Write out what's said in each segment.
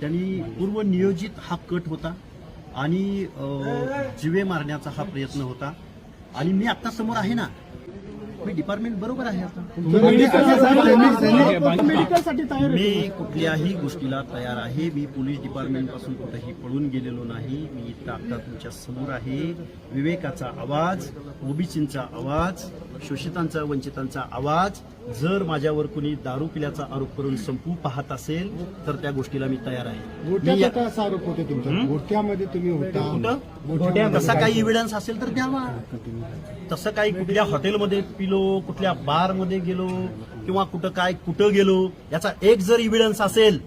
त्यांनी पूर्व नियोजित हा कट होता आणि जिवे मारण्याचा हा प्रयत्न होता. आणि मी आता समोर आहे ना मी डिपार्टमेंट बरोबर आहे आता. मी कुठल्याही गोष्टीला तयार आहे. मी पोलीस डिपार्टमेंटपासून कुठेही पळून गेलेलो नाही. मी इथं आता तुमच्यासमोर आहे. विवेकाचा आवाज ओबीसींचा आवाज शोषितांचा वंचितांचा आवाज. जर माझ्यावर कुणी दारू पिल्याचा आरोप करून संपू पाहत असेल तर त्या गोष्टीला मी तयार आहे. असा आरोप होते तुमचा? गोट्यामध्ये तुम्ही होता. कुठं? तसा काही इव्हिडन्स असेल तर द्यावा. तसं काही कुठल्या हॉटेलमध्ये पिलो कुठल्या बारमध्ये गेलो किंवा कुठं काय कुठं गेलो याचा एक जर इव्हिडन्स असेल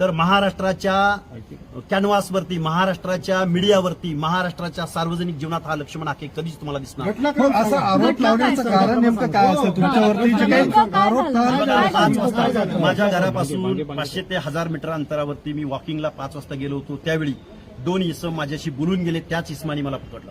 तर महाराष्ट्राच्या कॅनव्हासवरती महाराष्ट्राच्या मीडियावरती महाराष्ट्राच्या सार्वजनिक जीवनात हा लक्ष्मण आखे कधीच तुम्हाला दिसणार असं आरोप लावण्याचं कारण नेमकं काय असेल तुमच्यावरती जे काही आरोप बघा, पाच वाजता झालं? माझ्या घरापासून पाचशे ते हजार मीटर अंतरावरती मी वॉकिंगला पाच वाजता गेलो होतो. त्यावेळी दोन इसम माझ्याशी बोलून गेले त्याच इस्मानी मला पकडलं.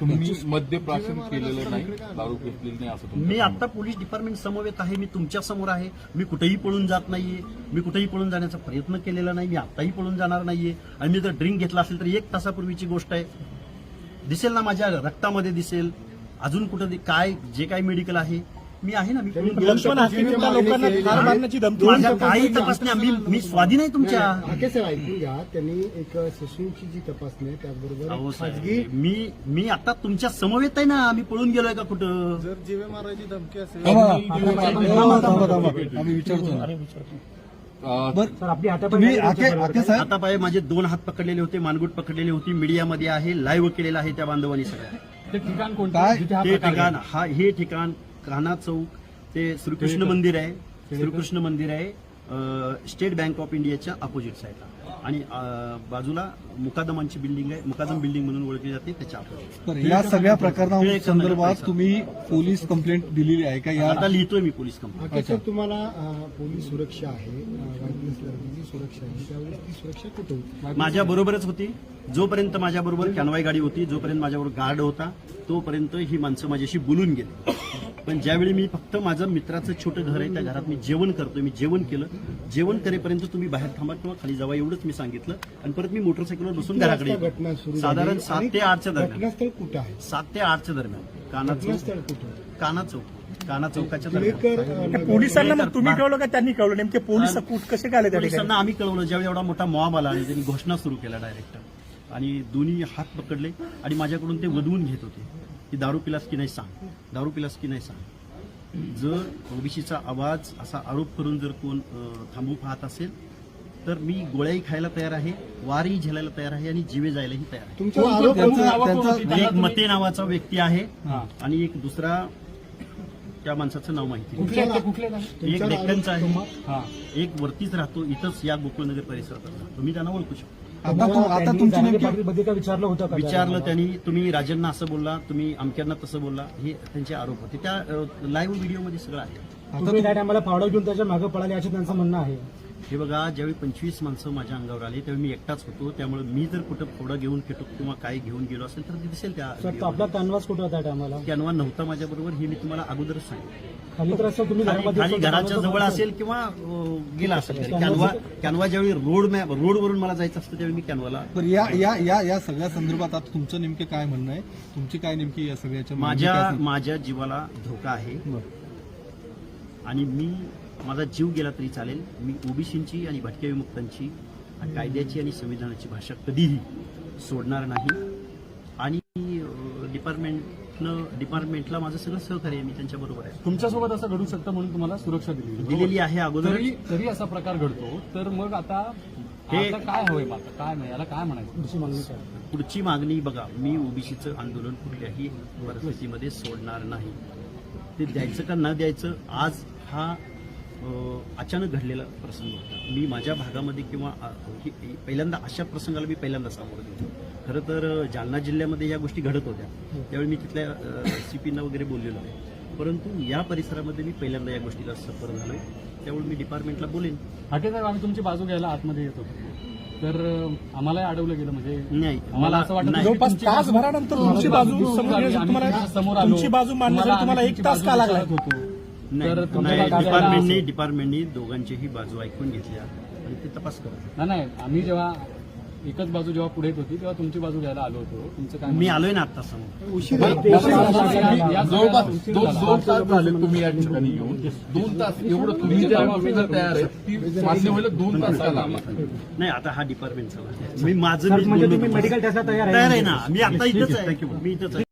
तुम्ही मद्यप्राशन केलेलं नाही दारू घेतलेली नाही असं मी आता पोलीस डिपार्टमेंट समवेत आहे मी तुमच्यासमोर आहे. मी कुठेही पळून जात नाहीये. मी कुठेही पळून जाण्याचा प्रयत्न केलेला नाही. मी आताही पळून जाणार नाहीये. आणि मी जर ड्रिंक घेतला असेल तर एक तासापूर्वीची गोष्ट आहे. दिसेल ना माझ्या रक्तामध्ये दिसेल. अजून कुठं काय जे काही मेडिकल आहे मी आहे ना मी लोकांना ठार मारण्याची धमकी माझ्या काही तपासण्या मी मी स्वाधीन आहे तुमच्या. हाके सर ऐकून घ्या. त्यांनी एक जी तपासणी आहे त्याचबरोबर खाजगी मी मी आता तुमच्या समवेत आहे ना मी पळून गेलोय का कुठं? थांबा, थांबा, थांबा. आम्ही विचारतो. ना. अं, बरं तुम्ही आके आके साहेब? आता पाय माझे दोन हात पकडलेले होते मानगुट पकडलेली होती मीडियामध्ये आहे लाईव्ह केलेलं आहे त्या बांधवांनी सगळ्या ते ठिकाण कोणतं? ते ठिकाण हा हे ठिकाण कान्हा चौक ते श्रीकृष्ण मंदिर आहे. श्रीकृष्ण मंदिर आहे. स्टेट बँक ऑफ इंडियाच्या अपोजिट साईडला. आणि बाजूला मुकादमांची बिल्डिंग आहे. मुकादम बिल्डिंग म्हणून ओळखली जाते त्याच्या अपोजिट. या सगळ्या प्रकरणा हे संदर्भात संदर्भ तुम्ही पोलीस कंप्लेंट दिलेली आहे का? या आता लिहितोय मी पोलीस सर तुम्हाला पोलीस सुरक्षा आहे. सुरक्षा आहे. त्यावेळेस ती सुरक्षा कुठे होती? माझ्या बरोबरच होती. जोपर्यंत माझ्या बरोबर कॅनवाय गाडी होती जोपर्यंत माझ्याबरोबर गार्ड होता तोपर्यंत ही माणसं माझ्याशी बोलून गेली. पण ज्यावेळी मी फक्त माझं मित्राचं छोटं घर आहे त्या घरात मी जेवण करतोय मी जेवण केलं. जेवण करेपर्यंत तुम्ही बाहेर थांबा किंवा खाली जावा एवढंच मी सांगितलं. आणि परत मी मोटरसायकलवर बसून घराकडे येतो. साधारण सात ते आठच्या दरम्यान. घटनास्थळ कुठं आहे? सात ते आठच्या दरम्यान. काना चौक. काना चौक. काना चौकाच्या दरम्यान. पोलिसांना मग तुम्ही कळवलं का? त्यांनी कळवलं. नेमके पोलीस कूट कसे काय आले त्या ठिकाणी? पोलिसांना आम्ही कळवलं. ज्यावेळी एवढा मोठा मॉब आला आणि त्यांनी घोषणा सुरू केला डायरेक्ट आणि दोन्ही हात पकडले आणि माझ्याकडून ते वधवून घेत होते. की दारू पिलास की नाही सांग. दारू पिलास की नाही सांग. जर ओबीसीचा आवाज असा आरोप करून जर कोण थांबू पाहत असेल तर मी गोळ्याही खायला तयार आहे वारही झेलायला तयार आहे आणि जीवे जायलाही तयार आहे. तुमचा आरोप त्यांचं त्यांचं एक मते नावाचा व्यक्ती आहे आणि एक दुसरा त्या माणसाचं नाव माहिती एक डेक्कनचा आहे. एक वरतीच राहतो इथंच या गोकुळनगर परिसरात राहतो. तुम्ही त्यांना ओळखू शकता. आता तू- आता तुमची नेमकी विचारलं त्यांनी? तुम्ही राजांना असं बोलला तुम्ही अमक्यांना तसं बोलला हे त्यांचे आरोप होते. त्या लाईव्ह व्हिडिओमध्ये सगळं आहे. आता त्या टायमाला फावडा घेऊन त्याच्यामागे पळाले असं त्यांचं म्हणणं आहे. हे बघा ज्यावेळी पंचवीस माणसं माझ्या अंगावर आली त्यावेळी मी एकटाच होतो. त्यामुळे मी जर कुठं फोडा घेऊन खेटो किंवा काय घेऊन गेलो असेल तर ते दिसेल त्या आपला कॅनव्हास कुठं होता टायमाला कॅनवा नव्हता माझ्याबरोबर हे मी तुम्हाला अगोदरच सांगितलं खाली तर असं तुम्ही खाली घरामध्ये खाली असता, घराच्या जवळ असेल. किंवा गेला असेल तरी. कॅनवा कॅनवा ज्यावेळी रोड मॅप रोडवरून मला जायचं असतं त्यावेळी मी कॅनवाला बरं, या या या या सगळ्या संदर्भात आता तुमचं नेमकं काय म्हणणं आहे? तुमची काय नेमकी या सगळ्याच्या माझ्या? माझ्या जीवाला धोका आहे. आणि मी माझा जीव गेला तरी चालेल. मी ओबीसींची आणि भटक्या विमुक्तांची आणि कायद्याची आणि संविधानाची भाषा कधीही सोडणार नाही. आणि डिपार्टमेंटनं डिपार्टमेंटला माझं सगळं सहकार्य आहे मी त्यांच्याबरोबर आहे. तुमच्यासोबत असं घडू शकतं म्हणून तुम्हाला सुरक्षा दिली? दिलेली आहे अगोदर तरी तरी असा प्रकार घडतो. तर मग आता हे- आता काय हवंय मग आता काय नाही याला काय म्हणायचं? दुसरी मागणी काय? पुढची मागणी बघा मी ओबीसीचं आंदोलन कुठल्याही परिस्थितीमध्ये सोडणार नाही. ते द्यायचं का न द्यायचं आज हा अचानक घडलेला प्रसंग होता. मी माझ्या भागामध्ये किंवा पहिल्यांदा अशा प्रसंगाला मी पहिल्यांदा सामोरं गेलो खरं तर जालना जिल्ह्यामध्ये या गोष्टी घडत होत्या. त्यावेळी मी तिथल्या सी पीना वगैरे बोललेलो आहे. परंतु या परिसरामध्ये मी पहिल्यांदा या गोष्टीला सफर झालोय. त्यामुळे मी डिपार्टमेंटला बोलेन. साहेब आम्ही तुमची बाजू घ्यायला आतमध्ये येत. होतो तर अं, आम्हालाही अडवलं गेलं म्हणजे नाही. आम्हाला असं वाटत जवळपास तासभरानंतर तुमची बाजू समोर आलो. तुमची बाजू मांडण्यासाठी तुम्हाला एक तास का लागला? होतो. नाही, तर तुमच्या डिपार्टमेंटने असं- डिपार्टमेंटने दोघांचीही बाजू ऐकून घेतल्या आणि ते तपास करत नाही नाही आम्ही जेव्हा एकच बाजू जेव्हा पुढे येत होती तेव्हा तुमची बाजू घ्यायला आलो होतो. तुमचं काय मी आलोय ना आता समोर. उशीर या- या जवळपास सगळ्या दोन दोन तास झाले तुम्ही या ठिकाणी येऊन. दोन तास एवढं तुम्ही ऑफिसर तयार आहेत ती मान्य व्हायला दोन तास नाही आता हा डिपार्टमेंटचा आहे. मी माझं मी मेडिकल टेस्टला तयार आहे. ना. मी आता इथंच आहे मी इथंच आहे.